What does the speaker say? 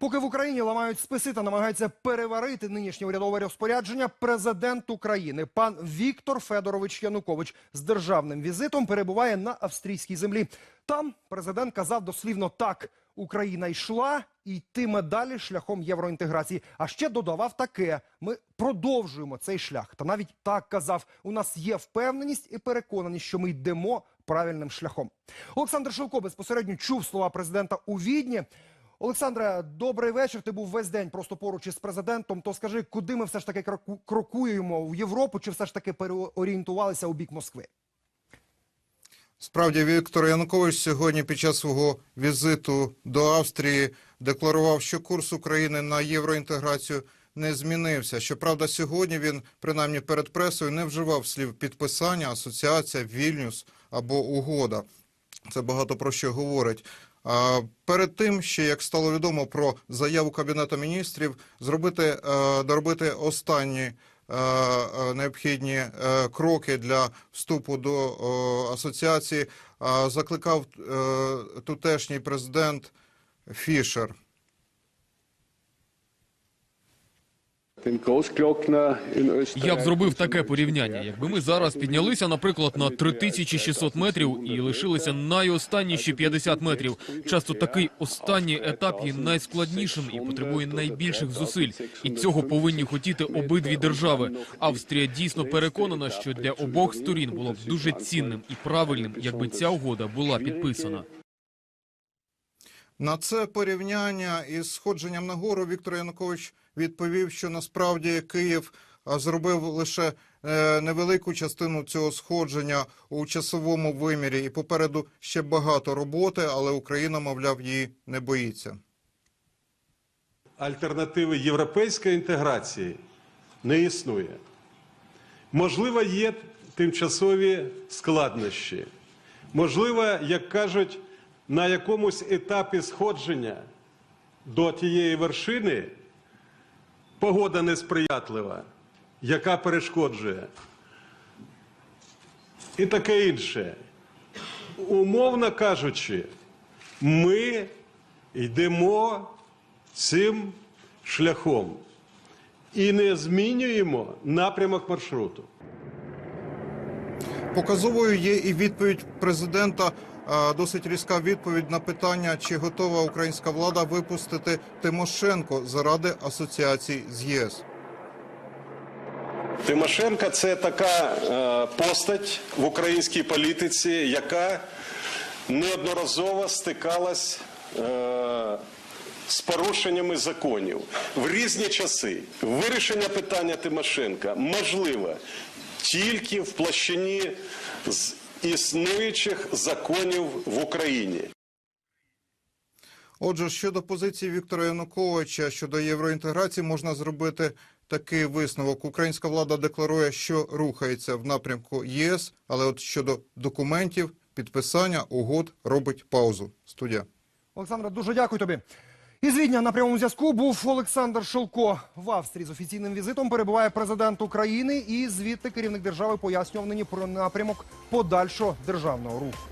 Поки в Україні ламають списи та намагаються переварити нинішнє урядове розпорядження, президент України пан Віктор Федорович Янукович з державним візитом перебуває на австрійській землі. Там президент казав дослівно так: Україна йшла і йтиме далі шляхом євроінтеграції. А ще додавав таке: ми продовжуємо цей шлях. Та навіть так казав: у нас є впевненість і переконаність, що ми йдемо правильним шляхом. Олександр Шевко безпосередньо чув слова президента у Відні. Олександре, добрий вечір. Ти був весь день просто поруч із президентом. То скажи, куди ми все ж таки кроку- крокуємо в Європу, чи все ж таки переорієнтувалися у бік Москви? Справді, Віктор Янукович сьогодні під час свого візиту до Австрії декларував, що курс України на євроінтеграцію не змінився. Щоправда, сьогодні він, принаймні перед пресою, не вживав слів підписання, асоціація, Вільнюс або угода. Це багато про що говорить. А перед тим, ще як стало відомо про заяву Кабінету міністрів, зробити е, доробити останні е, е, необхідні кроки для вступу до асоціації, закликав тутешній президент Фішер. Я б зробив таке порівняння. Якби ми зараз піднялися, наприклад, на 3600 метрів і лишилися найостанніші 50 метрів. Часто такий останній етап є найскладнішим і потребує найбільших зусиль. І цього повинні хотіти обидві держави. Австрія дійсно переконана, що для обох сторін було б дуже цінним і правильним, якби ця угода була підписана. На це порівняння із сходженням на гору Віктор Янукович відповів, що насправді Київ зробив лише е, невелику частину цього сходження у часовому вимірі, і попереду ще багато роботи, але Україна, мовляв, її не боїться. альтернативи європейської інтеграції не існує. Можливо, є тимчасові складнощі. Можливо, як кажуть, на якомусь етапі сходження до тієї вершини погода несприятлива, яка перешкоджує. І таке інше. Умовно кажучи, ми йдемо цим шляхом і не змінюємо напрямок маршруту. Показовою є і відповідь президента. Досить різка відповідь на питання, чи готова українська влада випустити Тимошенко заради асоціації з ЄС. Тимошенко це така е, постать в українській політиці, яка неодноразово стикалась е, з порушеннями законів в різні часи. Вирішення питання Тимошенка можливе тільки в площині з існуючих законів в Україні. Отже, щодо позиції Віктора Януковича щодо євроінтеграції, можна зробити такий висновок. Українська влада декларує, що рухається в напрямку ЄС, але от щодо документів, підписання угод робить паузу. Студія. Олександре, дуже дякую тобі. Із Відня на прямому зв'язку був Олександр Шелко. В Австрії з офіційним візитом перебуває президент України і звідти керівник держави пояснював нині про напрямок подальшого державного руху.